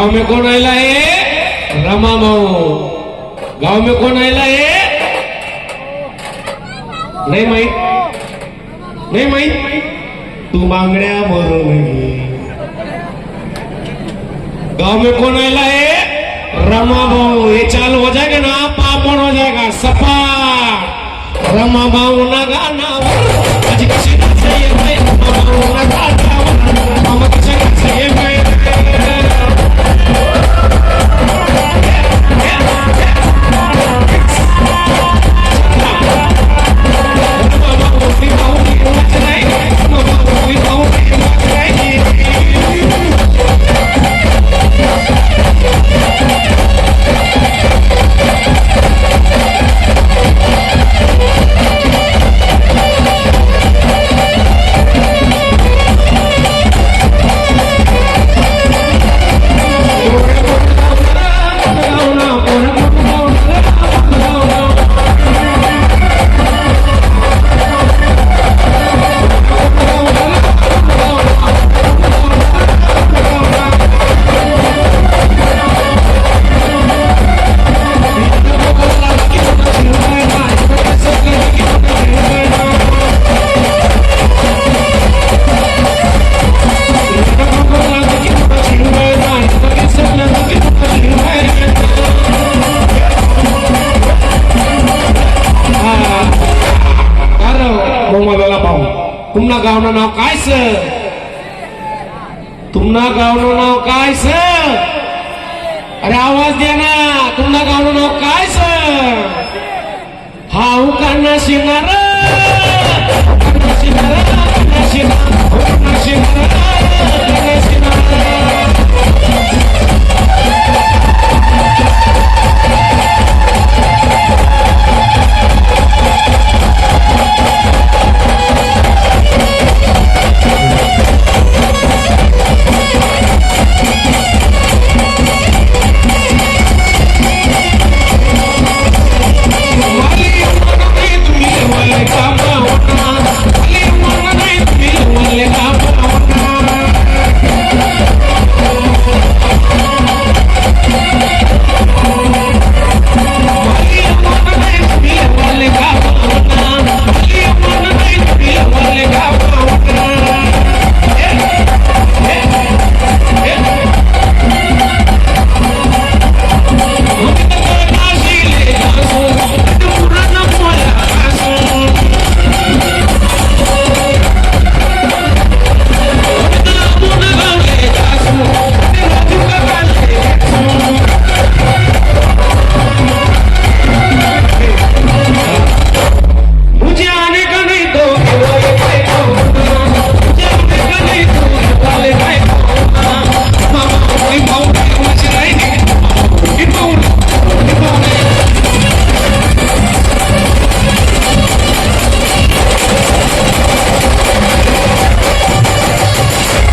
गाँव में कौन आयला है? रमा माओ। गाँव में कौन आयला है? नहीं माहीत नाही माहीत तू मांगड्या बरोबर गाँव में कौन आयला है? रमा भाऊ ये चाल हो जाएगा ना? पापड़ हो जाएगा। सफ़ा। रमा भाऊ ना गाना। आज किसी का चाहिए भाई, रमा भाऊ ना तुम्हं गावन नाव काय सर? तुम्हना गावन नाव काय सर? अरे आवाज द्या ना. तुम्हाला गावणं नाव काय सर? हाऊ का नसिंगार नृशि नरसिंह नरसिंह